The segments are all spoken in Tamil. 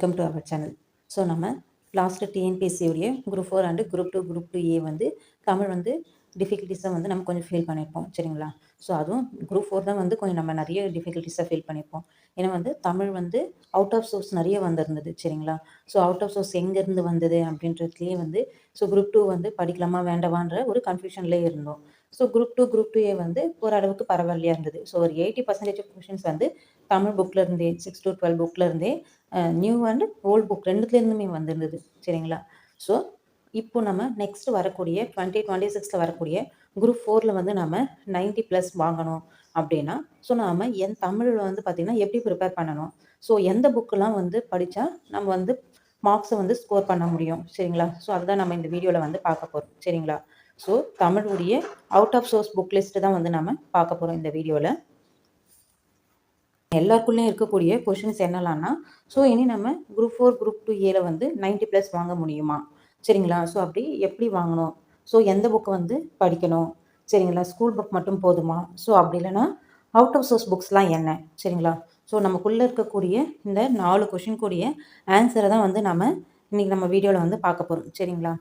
Welcome to our channel so நம்ம last டிஎன்பிஎஸ்சியுடைய group four and group two group two A வந்து தமிழ் வந்து டிஃபிகல்ட்டிஸை வந்து நம்ம கொஞ்சம் ஃபீல் பண்ணியிருப்போம் சரிங்களா? ஸோ அதுவும் குரூப் ஃபோர் தான் வந்து கொஞ்சம் நம்ம நிறைய டிஃபிகல்ட்டிஸாக ஃபீல் பண்ணியிருப்போம் ஏன்னா வந்து தமிழ் வந்து அவுட் ஆஃப் சோர்ஸ் நிறைய வந்திருந்தது சரிங்களா? ஸோ அவுட் ஆஃப் சோர்ஸ் எங்கேருந்து வந்தது அப்படின்றதுலேயே வந்து ஸோ குரூப் டூ வந்து படிக்கலாமா வேண்டவான்ற ஒரு கன்ஃபியூஷன்லேயே இருந்தோம். ஸோ குரூப் டூ குரூப் டூயே வந்து ஓரளவுக்கு பரவாயில்லையா இருந்தது. ஸோ ஒரு எயிட்டி பர்சன்டேஜ் கொஷின்ஸ் வந்து தமிழ் புக்கில் இருந்தே சிக்ஸ் டு டுவெல் புக்கில் இருந்தே நியூ அண்ட் ஓல்ட் புக் ரெண்டுத்துலேருந்துமே வந்திருந்தது சரிங்களா? ஸோ இப்போ நம்ம நெக்ஸ்ட் வரக்கூடிய டுவெண்ட்டி டுவெண்ட்டி சிக்ஸில் வரக்கூடிய குரூப் ஃபோரில் வந்து நம்ம நைன்ட்டி ப்ளஸ் வாங்கணும் அப்படின்னா ஸோ நாம் என் தமிழில் வந்து பார்த்திங்கன்னா எப்படி ப்ரிப்பேர் பண்ணணும்? ஸோ எந்த புக்கெலாம் வந்து படித்தா நம்ம வந்து மார்க்ஸை வந்து ஸ்கோர் பண்ண முடியும்? சரிங்களா? ஸோ அதுதான் நம்ம இந்த வீடியோவில் வந்து பார்க்க போகிறோம் சரிங்களா? ஸோ தமிழுடைய out of source book list தான் வந்து நம்ம பார்க்க போகிறோம் இந்த வீடியோவில் எல்லாருக்குள்ளேயும் இருக்கக்கூடிய கொஷின்ஸ் என்னலாம்னா ஸோ இனி நம்ம குரூப் ஃபோர் குரூப் டூ ஏல வந்து நைன்ட்டி ப்ளஸ் வாங்க முடியுமா? சரிங்களா? ஸோ அப்படி எப்படி வாங்கணும்? ஸோ எந்த புக்கை வந்து படிக்கணும்? சரிங்களா? ஸ்கூல் புக் மட்டும் போதுமா? ஸோ அப்படி இல்லைன்னா அவுட் ஆஃப் சோர்ஸ் புக்ஸ்லாம் என்ன? சரிங்களா? ஸோ நமக்குள்ளே இருக்கக்கூடிய இந்த நாலு கொஷின் கூடிய ஆன்சரை தான் வந்து நம்ம இன்றைக்கி நம்ம வீடியோவில் வந்து பார்க்க போகிறோம் சரிங்களா?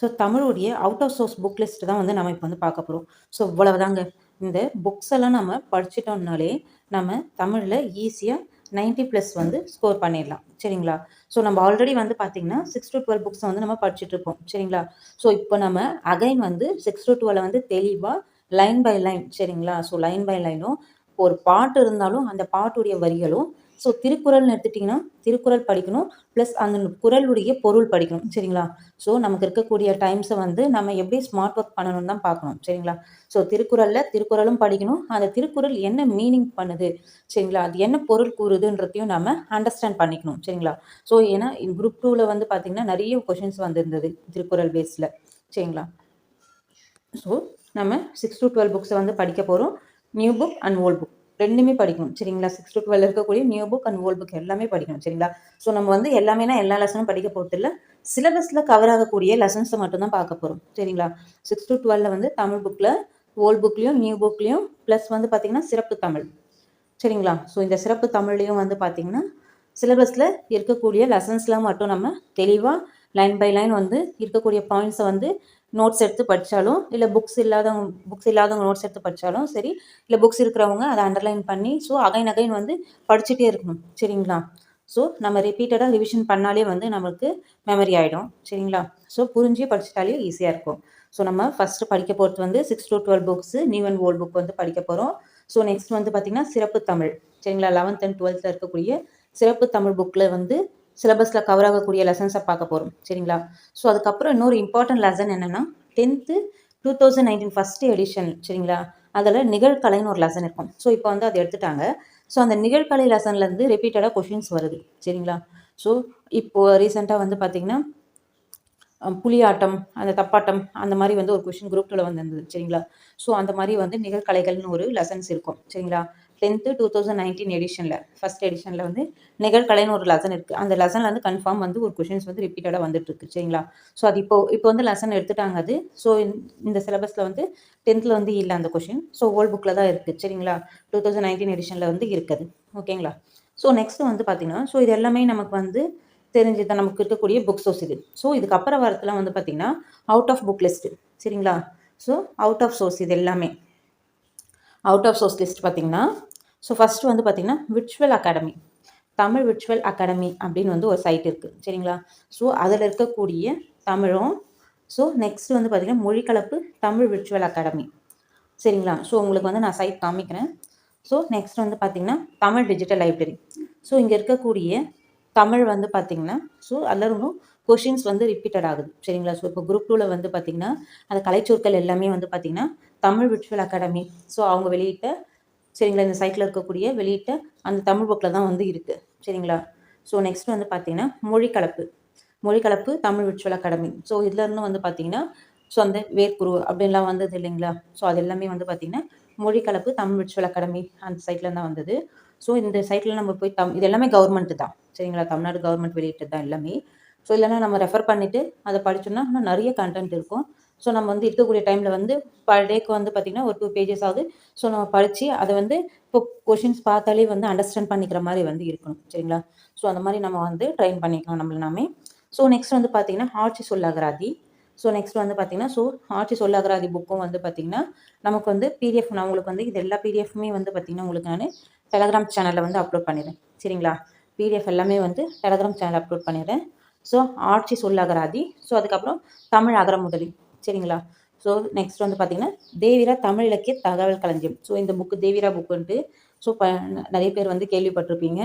ஸோ தமிழுடைய out of source book list தான் வந்து நம்ம இப்போ வந்து பார்க்க போகிறோம் ஸோ இவ்வளவுதாங்க. இந்த புக்ஸ் எல்லாம் நம்ம படிச்சிட்டோம்னாலே நம்ம தமிழில் ஈஸியாக நைன்ட்டி ப்ளஸ் வந்து ஸ்கோர் பண்ணிடலாம். சரிங்களா? ஸோ நம்ம ஆல்ரெடி வந்து பார்த்தீங்கன்னா சிக்ஸ் டு டுவெல் புக்ஸ் வந்து நம்ம படிச்சுட்டு இருப்போம் சரிங்களா? ஸோ இப்போ நம்ம அகைன் வந்து சிக்ஸ் டு டுவெல் வந்து தெளிவாக லைன் பை லைன் சரிங்களா? ஸோ லைன் பை லைனும் ஒரு பாட்டு இருந்தாலும் அந்த பாட்டுடைய வரிகளும் ஸோ திருக்குறள்னு எடுத்துட்டிங்கன்னா திருக்குறள் படிக்கணும் ப்ளஸ் அந்த குரலுடைய பொருள் படிக்கணும் சரிங்களா? ஸோ நமக்கு இருக்கக்கூடிய டைம்ஸை வந்து நம்ம எப்படி ஸ்மார்ட் ஒர்க் பண்ணணும்னு தான் பார்க்கணும் சரிங்களா? ஸோ திருக்குறளில் திருக்குறளும் படிக்கணும். அந்த திருக்குறள் என்ன மீனிங் பண்ணுது சரிங்களா? அது என்ன பொருள் கூறுதுன்றதையும் நம்ம அண்டர்ஸ்டாண்ட் பண்ணிக்கணும் சரிங்களா? ஸோ ஏன்னா குரூப் டூவில் வந்து பார்த்திங்கன்னா நிறைய கொஷின்ஸ் வந்திருந்தது திருக்குறள் பேஸில் சரிங்களா? ஸோ நம்ம சிக்ஸ் டு டுவெல் புக்ஸை வந்து படிக்க போகிறோம் new book and old book ரெண்டுமே படிக்கணும். சரிங்களா? சிக்ஸ் டு டுவெல் இருக்கக்கூடிய new book and old book எல்லாமே படிக்கணும். சரிங்களா? ஸோ நம்ம வந்து எல்லாமேனா எல்லா லெசனும் படிக்க போகிறது இல்லை சிலபஸில் கவர் ஆகக்கூடிய லெசன்ஸை மட்டும்தான் பார்க்க போகிறோம் சரிங்களா? சிக்ஸ் டு டுவெல்ல வந்து தமிழ் புக்கில் ஓல்ட் புக்லேயும் நியூ புக்லேயும் ப்ளஸ் வந்து பார்த்திங்கன்னா சிறப்பு தமிழ். சரிங்களா? ஸோ இந்த சிறப்பு தமிழ்லேயும் வந்து பார்த்திங்கன்னா சிலபஸில் இருக்கக்கூடிய லெசன்ஸ்லாம் மட்டும் நம்ம தெளிவாக லைன் பை லைன் வந்து இருக்கக்கூடிய பாயிண்ட்ஸை வந்து நோட்ஸ் எடுத்து படித்தாலும் இல்லை புக்ஸ் இல்லாதவங்க புக்ஸ் இல்லாதவங்க நோட்ஸ் எடுத்து படித்தாலும் சரி இல்லை புக்ஸ் இருக்கிறவங்க அதை அண்டர்லைன் பண்ணி ஸோ அகைன் அகைன் வந்து படிச்சுட்டே இருக்கணும் சரிங்களா? ஸோ நம்ம ரிப்பீட்டடாக ரிவிஷன் பண்ணாலே வந்து நம்மளுக்கு மெமரி ஆகிடும் சரிங்களா? ஸோ புரிஞ்சு படிச்சிட்டாலே ஈஸியாக இருக்கும். ஸோ நம்ம ஃபஸ்ட்டு படிக்க போகிறது வந்து six to twelve books new and old book வந்து படிக்க போகிறோம் ஸோ நெக்ஸ்ட் வந்து பார்த்திங்கன்னா சிறப்பு தமிழ் சரிங்களா? லெவன்த் அண்ட் டுவெல்த்தில் இருக்கக்கூடிய சிறப்பு தமிழ் புக்கில் வந்து சிலபஸில் கவர் ஆகக்கூடிய லெசன்ஸை பார்க்க போகிறோம் சரிங்களா? ஸோ அதுக்கப்புறம் இன்னொரு இம்பார்ட்டன்ட் லெசன் என்னென்னா tenth two thousand nineteen first edition சரிங்களா? அதில் நிகழ்கலைன்னு ஒரு லெசன் இருக்கும். ஸோ இப்போ வந்து அதை எடுத்துட்டாங்க. ஸோ அந்த நிகழ்கலை லெசன்லேருந்து ரிப்பீட்டடாக கொஷின்ஸ் வருது. சரிங்களா? ஸோ இப்போது ரீசெண்டாக வந்து பார்த்திங்கன்னா புலியாட்டம் அந்த தப்பாட்டம் அந்த மாதிரி வந்து ஒரு கொஷின் குரூப்பில் வந்துருந்தது. சரிங்களா? ஸோ அந்த மாதிரி வந்து நிகழ்கலைகள்னு ஒரு லெசன்ஸ் இருக்கும். சரிங்களா? டென்த்து டூ தௌசண்ட் நைன்டீன் எடிஷனில் ஃபஸ்ட் எடிஷனில் வந்து நிகழ்கலைன்னு ஒரு லெசன் இருக்குது அந்த லெசனில் வந்து கன்ஃபார்ம் வந்து ஒரு கொஷின்ஸ் வந்து ரிப்பீட்டடாக வந்துட்டு இருக்கு சரிங்களா? ஸோ அது இப்போ இப்போ வந்து லெசன் எடுத்துட்டாங்க அது. ஸோ இந்த சிலபஸில் வந்து டென்த்தில் வந்து இல்லை அந்த கொஷின் ஸோ ஓல்ட் புக்கில் தான் இருக்குது சரிங்களா? டூ தௌசண்ட் நைன்டீன் எடிஷனில் வந்து இருக்குது ஓகேங்களா? ஸோ நெக்ஸ்ட் வந்து பார்த்திங்கன்னா ஸோ இது எல்லாமே நமக்கு வந்து தெரிஞ்சு தான் நமக்கு இருக்கக்கூடிய புக் சோர்ஸ் இது. ஸோ இதுக்கப்புறம் வரத்துலாம் வந்து பார்த்திங்கன்னா அவுட் ஆஃப் புக் லிஸ்ட்டு சரிங்களா? ஸோ அவுட் ஆஃப் சோர்ஸ் இது எல்லாமே. அவுட் ஆஃப் சோர்ஸ் லிஸ்ட் பார்த்திங்கன்னா ஸோ ஃபஸ்ட்டு வந்து பார்த்திங்கன்னா virtual academy Tamil virtual academy அப்படின்னு வந்து ஒரு சைட் இருக்குது சரிங்களா? ஸோ அதில் இருக்கக்கூடிய தமிழும் ஸோ நெக்ஸ்ட் வந்து பார்த்திங்கன்னா மொழிக்கலப்பு தமிழ் விர்ச்சுவல் அகாடமி சரிங்களா? ஸோ உங்களுக்கு வந்து நான் சைட் காமிக்கிறேன். ஸோ நெக்ஸ்ட் வந்து பார்த்திங்கன்னா தமிழ் டிஜிட்டல் லைப்ரரி ஸோ இங்கே இருக்கக்கூடிய தமிழ் வந்து பார்த்திங்கன்னா ஸோ எல்லாரும் கொஷின்ஸ் வந்து ரிப்பீட்டட் ஆகுது. சரிங்களா? ஸோ இப்போ குரூப் டூவில் வந்து பார்த்திங்கன்னா அந்த கலைச்சொற்கள் எல்லாமே வந்து பார்த்திங்கன்னா தமிழ் விர்ச்சுவல் அகாடமி ஸோ அவங்க வெளியிட்ட சரிங்களா? இந்த சைட்டில் இருக்கக்கூடிய வெளியிட்ட அந்த தமிழ் புக்கில் தான் வந்து இருக்குது சரிங்களா? ஸோ நெக்ஸ்ட் வந்து பார்த்திங்கன்னா மொழிக்கலப்பு மொழிக்கலப்பு தமிழ் விர்ச்சுவல் அகாடமி. ஸோ இதுலேருந்து வந்து பார்த்திங்கன்னா ஸோ அந்த வேர்க்குரு அப்படின்லாம் வந்தது இல்லைங்களா? ஸோ அது எல்லாமே வந்து பார்த்திங்கன்னா மொழிக்கலப்பு தமிழ் விர்ச்சுவல் அகாடமி அந்த சைட்டில் தான் வந்தது. ஸோ இந்த சைட்டில் நம்ம போய் தம் இது எல்லாமே கவர்மெண்ட்டு தான். சரிங்களா? தமிழ்நாடு கவர்மெண்ட் வெளியிட்டது தான் எல்லாமே. ஸோ இல்லைனா நம்ம ரெஃபர் பண்ணிவிட்டு அதை படித்தோம்னா இன்னும் நிறைய கண்டென்ட் இருக்கும். ஸோ நம்ம வந்து இருக்கக்கூடிய டைமில் வந்து பர் டேக்கு வந்து பார்த்திங்கன்னா ஒரு டூ பேஜஸ் ஆகுது. ஸோ நம்ம படித்து அதை வந்து இப்போ கொஷின்ஸ் பார்த்தாலே வந்து அண்டர்ஸ்டாண்ட் பண்ணிக்கிற மாதிரி வந்து இருக்கணும். சரிங்களா? ஸோ அந்த மாதிரி நம்ம வந்து ட்ரெயின் பண்ணிக்கலாம் நம்மள நாமே. ஸோ நெக்ஸ்ட் வந்து பார்த்திங்கன்னா ஆட்சி சொல்லகராதி ஸோ நெக்ஸ்ட் வந்து பார்த்தீங்கன்னா ஸோ ஆட்சி சொல்லகராதி புக்கும் வந்து பார்த்தீங்கன்னா நமக்கு வந்து பிடிஎஃப் நான் உங்களுக்கு வந்து இது எல்லா பிடிஎஃப்மே வந்து பார்த்திங்கன்னா உங்களுக்கு நான் டெலகிராம் சேனலில் வந்து அப்லோட் பண்ணிடுறேன். சரிங்களா? பிடிஎஃப் எல்லாமே வந்து டெலகிராம் சேனல் அப்லோட் பண்ணிடுறேன். ஸோ ஆட்சி சொல்லாகராதி ஸோ அதுக்கப்புறம் தமிழ் அகரமுதலி. சரிங்களா? ஸோ நெக்ஸ்ட் வந்து பார்த்தீங்கன்னா தேவிரா தமிழ் இலக்கிய தகவல் களஞ்சியம். ஸோ இந்த புக்கு தேவிரா புக்குன்ட்டு ஸோ ப நிறைய பேர் வந்து கேள்விப்பட்டிருப்பீங்க.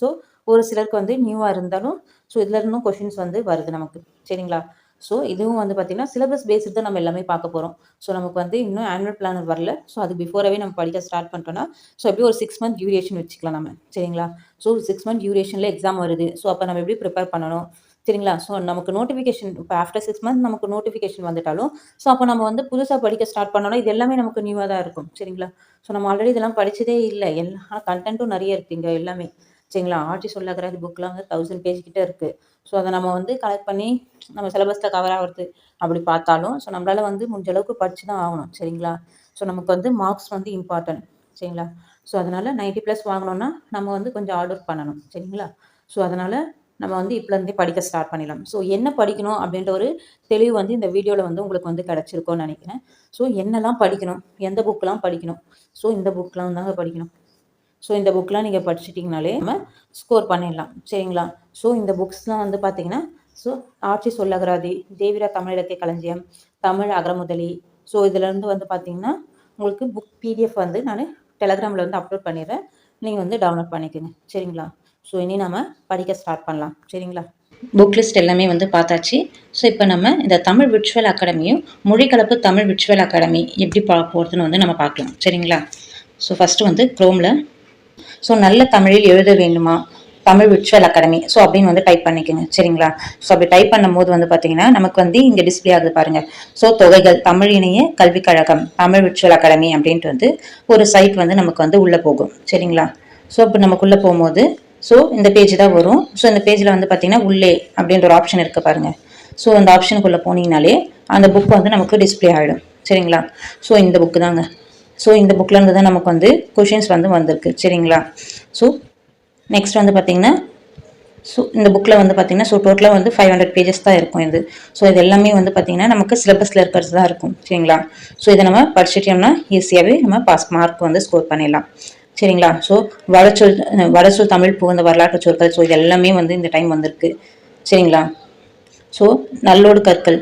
ஸோ ஒரு சிலருக்கு வந்து நியூவாக இருந்தாலும் ஸோ இதில் இருந்தும் கொஷின்ஸ் வந்து வருது நமக்கு. சரிங்களா? ஸோ இதுவும் வந்து பார்த்திங்கன்னா சிலபஸ் பேஸ்டு தான் நம்ம எல்லாமே பார்க்க போகிறோம் ஸோ நமக்கு வந்து இன்னும் ஆனுவல் பிளானர் வரல. ஸோ அது பிஃபோராகவே நம்ம படிக்க ஸ்டார்ட் பண்ணிட்டோம்னா ஸோ எப்படி ஒரு சிக்ஸ் மந்த் டியூரேஷன் வச்சுக்கலாம் நம்ம. சரிங்களா? ஸோ சிக்ஸ் மந்த் டியூரேஷனில் எக்ஸாம் வருது. ஸோ அப்போ நம்ம எப்படி ப்ரிப்பேர் பண்ணணும்? சரிங்களா? ஸோ நமக்கு நோட்டிஃபிகேஷன் இப்போ ஆஃப்டர் சிக்ஸ் மந்த் நமக்கு நோட்டிஃபிகேஷன் வந்துட்டாலும் ஸோ அப்போ நம்ம வந்து புதுசாக படிக்க ஸ்டார்ட் பண்ணாலும் இது எல்லாமே நமக்கு நியூவாக தான் இருக்கும். சரிங்களா? ஸோ நம்ம ஆல்ரெடி இதெல்லாம் படித்ததே இல்லை. எல்லா கண்டென்ட்டும் நிறைய இருக்குங்க எல்லாமே. சரிங்களா? ஆட்சி சொல்லக்கிறது புக்லாம் வந்து தௌசண்ட் பேஜ் கிட்ட இருக்குது ஸோ அதை நம்ம வந்து கலெக்ட் பண்ணி நம்ம சிலபஸில் கவர் ஆகிறது அப்படி பார்த்தாலும் ஸோ நம்மளால் வந்து முடிஞ்ச அளவுக்கு படித்து தான் ஆகணும். சரிங்களா? ஸோ நமக்கு வந்து மார்க்ஸ் வந்து இம்பார்ட்டன்ட் சரிங்களா? ஸோ அதனால் நைன்ட்டி ப்ளஸ் வாங்கினோன்னா நம்ம வந்து கொஞ்சம் ஆர்டர் பண்ணணும். சரிங்களா? ஸோ அதனால் நம்ம வந்து இப்போலேருந்தே படிக்க ஸ்டார்ட் பண்ணிடலாம். ஸோ என்ன படிக்கணும் அப்படின்ற ஒரு தெளிவு வந்து இந்த வீடியோவில் வந்து உங்களுக்கு வந்து கிடச்சிருக்கோன்னு நினைக்கிறேன். ஸோ என்னெல்லாம் படிக்கணும்? எந்த புக்கெலாம் படிக்கணும்? ஸோ இந்த புக்கெலாம் தாங்க படிக்கணும். ஸோ இந்த புக்கெலாம் நீங்கள் படிச்சிட்டிங்கனாலே நம்ம ஸ்கோர் பண்ணிடலாம். சரிங்களா? ஸோ இந்த புக்ஸ்லாம் வந்து பார்த்தீங்கன்னா ஸோ ஆட்சி சொல்லகராதி தேவிரா தமிழ் இலக்கிய களஞ்சியம் தமிழ் அகரமுதலி. ஸோ இதுலேருந்து வந்து பார்த்தீங்கன்னா உங்களுக்கு புக் பிடிஎஃப் வந்து நான் டெலகிராமில் வந்து அப்லோட் பண்ணிடுறேன். நீங்கள் வந்து டவுன்லோட் பண்ணிக்கோங்க. சரிங்களா? ஸோ இனி நம்ம படிக்க ஸ்டார்ட் பண்ணலாம். சரிங்களா? புக் லிஸ்ட் எல்லாமே வந்து பார்த்தாச்சு. ஸோ இப்போ நம்ம இந்த தமிழ் விர்ச்சுவல் அகாடமியும் மொழிக்கலப்பு தமிழ் விர்ச்சுவல் அகாடமி எப்படி பா போகிறதுன்னு வந்து நம்ம பார்க்கலாம். சரிங்களா? ஸோ ஃபஸ்ட்டு வந்து க்ரோமில் ஸோ நல்ல தமிழில் எழுத வேண்டுமா? தமிழ் விர்ச்சுவல் அகாடமி ஸோ அப்படின்னு வந்து டைப் பண்ணிக்கோங்க. சரிங்களா? ஸோ அப்படி டைப் பண்ணும்போது வந்து பார்த்தீங்கன்னா நமக்கு வந்து இங்கே டிஸ்பிளே ஆகுது பாருங்கள் ஸோ தொகைகள் தமிழ் இணைய கல்விக் கழகம் தமிழ் விர்ச்சுவல் அகாடமி அப்படின்ட்டு வந்து ஒரு சைட் வந்து நமக்கு வந்து உள்ளே போகும். சரிங்களா? ஸோ இப்போ நமக்குள்ளே போகும்போது ஸோ இந்த பேஜ் தான் வரும். ஸோ இந்த பேஜில் வந்து பார்த்தீங்கன்னா உள்ளே அப்படின்ற ஒரு ஆப்ஷன் இருக்குது பாருங்கள் ஸோ அந்த ஆப்ஷனுக்குள்ளே போனீங்கனாலே அந்த புக் வந்து நமக்கு டிஸ்பிளே ஆகிடும் சரிங்களா? ஸோ இந்த புக்கு தாங்க. ஸோ இந்த புக்கிலேருந்து தான் நமக்கு வந்து கொஷின்ஸ் வந்து வந்திருக்கு. சரிங்களா? ஸோ நெக்ஸ்ட் வந்து பார்த்தீங்கன்னா ஸோ இந்த புக்கில் வந்து பார்த்தீங்கன்னா ஸோ டோட்டலாக வந்து ஃபைவ் ஹண்ட்ரட் பேஜஸ் தான் இருக்கும் இது. ஸோ இது எல்லாமே வந்து பார்த்தீங்கன்னா நமக்கு சிலபஸில் இருக்கிறது தான் இருக்கும். சரிங்களா? ஸோ இதை நம்ம படிச்சிட்டோம்னா ஈஸியாகவே நம்ம பாஸ் மார்க் வந்து ஸ்கோர் பண்ணிடலாம். சரிங்களா? ஸோ வடச்சொல் வடச்சொல் தமிழ் புகுந்த வரலாற்று சொற்கள். ஸோ இது எல்லாமே வந்து இந்த டைம் வந்திருக்கு. சரிங்களா? ஸோ நல்லோடு கற்கள்.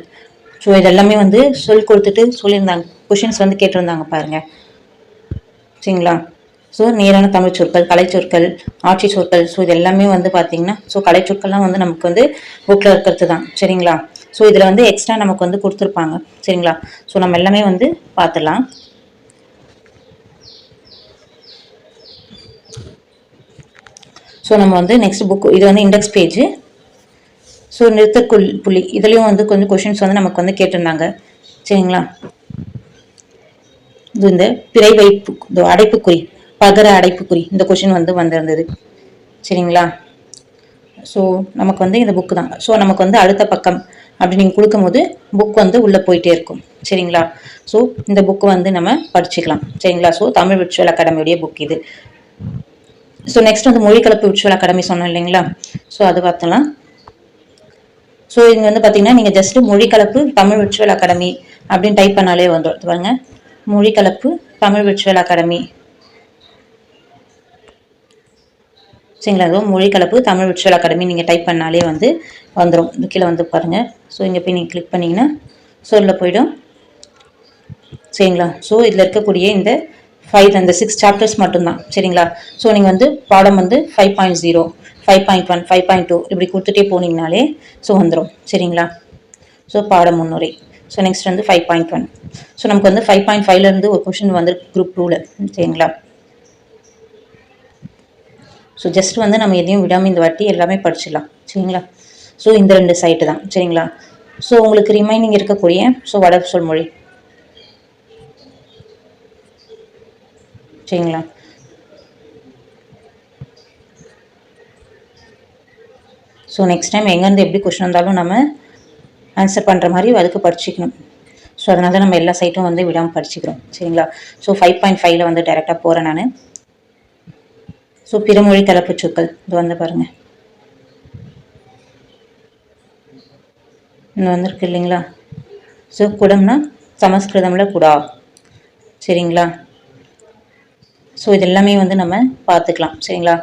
ஸோ இதெல்லாமே வந்து சொல் கொடுத்துட்டு சொல்லியிருந்தாங்க. கொஷின்ஸ் வந்து கேட்டிருந்தாங்க பாருங்கள் சரிங்களா? ஸோ நேரான தமிழ் சொற்கள் கலை சொற்கள் ஆட்சி சொற்கள். ஸோ இது எல்லாமே வந்து பார்த்தீங்கன்னா ஸோ கலை சொற்கள்லாம் வந்து நமக்கு வந்து புக்கில் இருக்கிறது தான். சரிங்களா? ஸோ இதில் வந்து எக்ஸ்ட்ரா நமக்கு வந்து கொடுத்துருப்பாங்க. சரிங்களா? ஸோ நம்ம எல்லாமே வந்து பார்த்துடலாம் ஸோ நம்ம வந்து நெக்ஸ்ட் புக் இது வந்து இண்டெக்ஸ் பேஜ் ஸோ நிறுத்தக்குள் புள்ளி. இதுலேயும் வந்து கொஞ்சம் கொஷின்ஸ் வந்து நமக்கு வந்து கேட்டிருந்தாங்க. சரிங்களா? இது இந்த பிறை வைப்பு இந்த அடைப்புக்குறி பகர அடைப்புக்குறி இந்த கொஷின் வந்து வந்திருந்தது. சரிங்களா? ஸோ நமக்கு வந்து இந்த புக்கு தான். ஸோ நமக்கு வந்து அடுத்த பக்கம் அப்படி நீங்கள் கொடுக்கும்போது புக் வந்து உள்ளே போயிட்டே இருக்கும். சரிங்களா? ஸோ இந்த புக்கு வந்து நம்ம படிச்சுக்கலாம். சரிங்களா? ஸோ தமிழ் விர்ச்சுவல் அகாடமியுடைய புக் இது. ஸோ நெக்ஸ்ட் வந்து மொழிக்கலப்பு விர்ச்சுவல் அகாடமி சொன்னோம் இல்லைங்களா? ஸோ அது பார்த்தலாம். ஸோ இங்கே வந்து பார்த்தீங்கன்னா நீங்கள் just Mozhikkalappu Tamil virtual academy அப்படின்னு டைப் பண்ணாலே வந்துடும் பாருங்க. மொழிக்கலப்பு தமிழ் விர்ச்சுவல் அகாடமி சரிங்களா? அதுவும் மொழிக்கலப்பு தமிழ் விர்ச்சுவல் அகாடமி நீங்கள் டைப் பண்ணாலே வந்து வந்துடும் கீழே வந்து பாருங்கள் ஸோ இங்கே போய் நீங்கள் கிளிக் பண்ணிங்கன்னா சொல்ல போயிடும். சரிங்களா? ஸோ இதில் இருக்கக்கூடிய இந்த ஃபைவ் அந்த சிக்ஸ் சாப்டர்ஸ் மட்டும்தான் சரிங்களா? ஸோ நீங்கள் வந்து பாடம் வந்து five point zero five point one five point two இப்படி கொடுத்துட்டே போனீங்கனாலே ஸோ வந்துடும் சரிங்களா? ஸோ பாடம் முன்னுரை. ஸோ நெக்ஸ்ட் வந்து ஃபைவ் பாயிண்ட் ஒன் ஸோ நமக்கு வந்து ஃபைவ் பாயிண்ட் ஃபைவ்லேருந்து ஒரு கொஷின் வந்து குரூப் டூவில் சரிங்களா? ஸோ ஜஸ்ட் வந்து நம்ம எதையும் விடாமல் இந்த வாட்டி எல்லாமே படிச்சிடலாம் சரிங்களா? ஸோ இந்த ரெண்டு சைட்டு தான் சரிங்களா? ஸோ உங்களுக்கு ரிமைனிங் இருக்கக்கூடிய ஸோ வட சொல் சரிங்களா? ஸோ நெக்ஸ்ட் டைம் எங்கேருந்து எப்படி கொஷின் வந்தாலும் நம்ம ஆன்சர் பண்ணுற மாதிரி அதுக்கு படிச்சுக்கணும். ஸோ அதனால தான் நம்ம எல்லா சைட்டும் வந்து விடாமல் படிச்சுக்கிறோம். சரிங்களா? ஸோ ஃபைவ் பாயிண்ட் ஃபைவ்ல வந்து டைரெக்டாக போகிறேன் நான். ஸோ பிறமொழி கலப்பு சொற்கள். இது வந்து பாருங்கள் இன்னும் வந்திருக்கு இல்லைங்களா? ஸோ குடம்னா சமஸ்கிருதமில் குடா. சரிங்களா? ஸோ இது எல்லாமே வந்து நம்ம பார்த்துக்கலாம். சரிங்களா?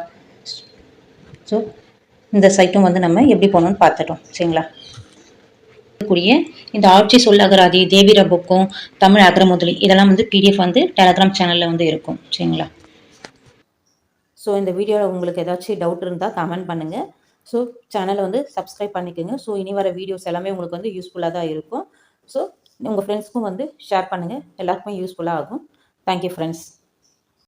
ஸோ இந்த சைட்டும் வந்து நம்ம எப்படி போகணும்னு பார்த்துட்டோம். சரிங்களா? கூடிய இந்த ஆட்சி சொல்லகராதி தேவிர புக்கும் தமிழ் அகரமுதலி இதெல்லாம் வந்து பிடிஎஃப் வந்து டெலகிராம் சேனலில் வந்து இருக்கும். சரிங்களா? ஸோ இந்த வீடியோவில் உங்களுக்கு ஏதாச்சும் டவுட் இருந்தால் கமெண்ட் பண்ணுங்கள் ஸோ சேனலை வந்து சப்ஸ்கிரைப் பண்ணிக்கோங்க. ஸோ இனி வர வீடியோஸ் எல்லாமே உங்களுக்கு வந்து யூஸ்ஃபுல்லாக தான் இருக்கும். ஸோ உங்கள் ஃப்ரெண்ட்ஸ்க்கும் வந்து ஷேர் பண்ணுங்கள் எல்லாருக்குமே யூஸ்ஃபுல்லாக ஆகும். Thank you friends